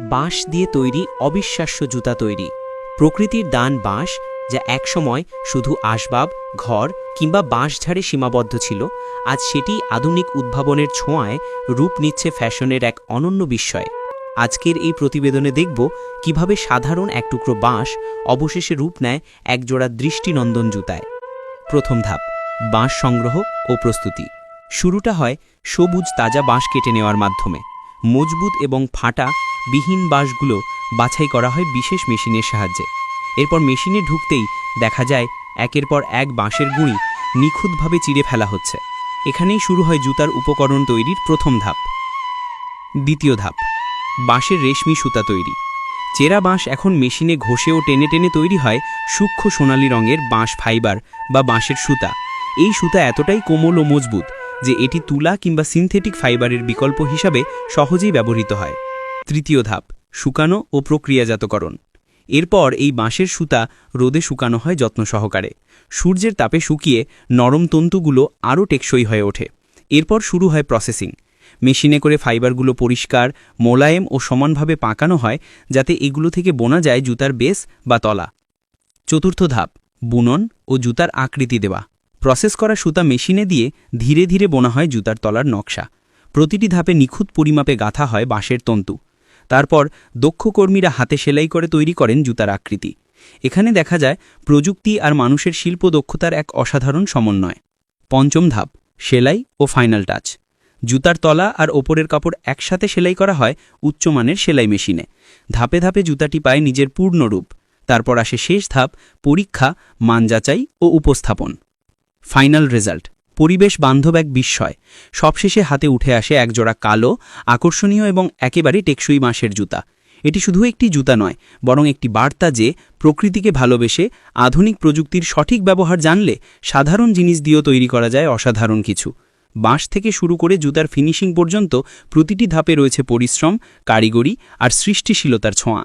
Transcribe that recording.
বাঁশ দিয়ে তৈরি অবিশ্বাস্য জুতা তৈরি। প্রকৃতির দান বাঁশ, যা একসময় শুধু আসবাব, ঘর কিংবা বাঁশঝাড়ে সীমাবদ্ধ ছিল, আজ সেটি আধুনিক উদ্ভাবনের ছোঁয়ায় রূপ নিচ্ছে ফ্যাশনের এক অনন্য বিস্ময়। আজকের এই প্রতিবেদনে দেখব কীভাবে সাধারণ এক টুকরো বাঁশ অবশেষে রূপ নেয় একজোড়া দৃষ্টিনন্দন জুতায়। প্রথম ধাপ, বাঁশ সংগ্রহ ও প্রস্তুতি। শুরুটা হয় সবুজ তাজা বাঁশ কেটে নেওয়ার মাধ্যমে। মজবুত এবং ফাটা বিহীন বাঁশগুলো বাছাই করা হয় বিশেষ মেশিনের সাহায্যে। এরপর মেশিনে ঢুকতেই দেখা যায় একের পর এক বাঁশের গুঁড়ি নিখুঁতভাবে চিড়ে ফেলা হচ্ছে। এখানেই শুরু হয় জুতার উপকরণ তৈরির প্রথম ধাপ। দ্বিতীয় ধাপ, বাঁশের রেশমি সুতা তৈরি। চেরা বাঁশ এখন মেশিনে ঘষে ও টেনে টেনে তৈরি হয় সূক্ষ্ম সোনালী রঙের বাঁশ ফাইবার বা বাঁশের সুতা। এই সুতা এতটাই কোমল ও মজবুত যে এটি তুলা কিংবা সিনথেটিক ফাইবারের বিকল্প হিসাবে সহজেই ব্যবহৃত হয়। তৃতীয় ধাপ, শুকানো ও প্রক্রিয়াজাতকরণ। এরপর এই বাঁশের সুতা রোদে শুকানো হয় যত্ন সহকারে। সূর্যের তাপে শুকিয়ে নরম তন্তুগুলো আরও টেকসই হয়ে ওঠে। এরপর শুরু হয় প্রসেসিং। মেশিনে করে ফাইবারগুলো পরিষ্কার, মোলায়েম ও সমানভাবে পাকানো হয় যাতে এগুলো থেকে বোনা যায় জুতার বেস বা তলা। চতুর্থ ধাপ, বুনন ও জুতার আকৃতি দেওয়া। প্রসেস করা সুতা মেশিনে দিয়ে ধীরে ধীরে বোনা হয় জুতার তলার নকশা। প্রতিটি ধাপে নিখুঁত পরিমাপে গাঁথা হয় বাঁশের তন্তু। তারপর দক্ষ কর্মীরা হাতে সেলাই করে তৈরি করেন জুতার আকৃতি। এখানে দেখা যায় প্রযুক্তি আর মানুষের শিল্প দক্ষতার এক অসাধারণ সমন্বয়। পঞ্চম ধাপ, সেলাই ও ফাইনাল টাচ। জুতার তলা আর ওপরের কাপড় একসাথে সেলাই করা হয় উচ্চমানের সেলাই মেশিনে। ধাপে ধাপে জুতাটি পায় নিজের পূর্ণ রূপ। তারপর আসে শেষ ধাপ, পরীক্ষা, মান যাচাই ও উপস্থাপন। ফাইনাল রেজাল্ট পরিবেশ বান্ধব এক বিস্ময়। সবশেষে হাতে উঠে আসে একজোড়া কালো, আকর্ষণীয় এবং একেবারে টেকসই মাসের জুতা। এটি শুধু একটি জুতা নয়, বরং একটি বার্তা যে প্রকৃতিকে ভালোবেসে আধুনিক প্রযুক্তির সঠিক ব্যবহার জানলে সাধারণ জিনিস দিয়েও তৈরি করা যায় অসাধারণ কিছু। বাঁশ থেকে শুরু করে জুতার ফিনিশিং পর্যন্ত প্রতিটি ধাপে রয়েছে পরিশ্রম, কারিগরি আর সৃষ্টিশীলতার ছোঁয়া।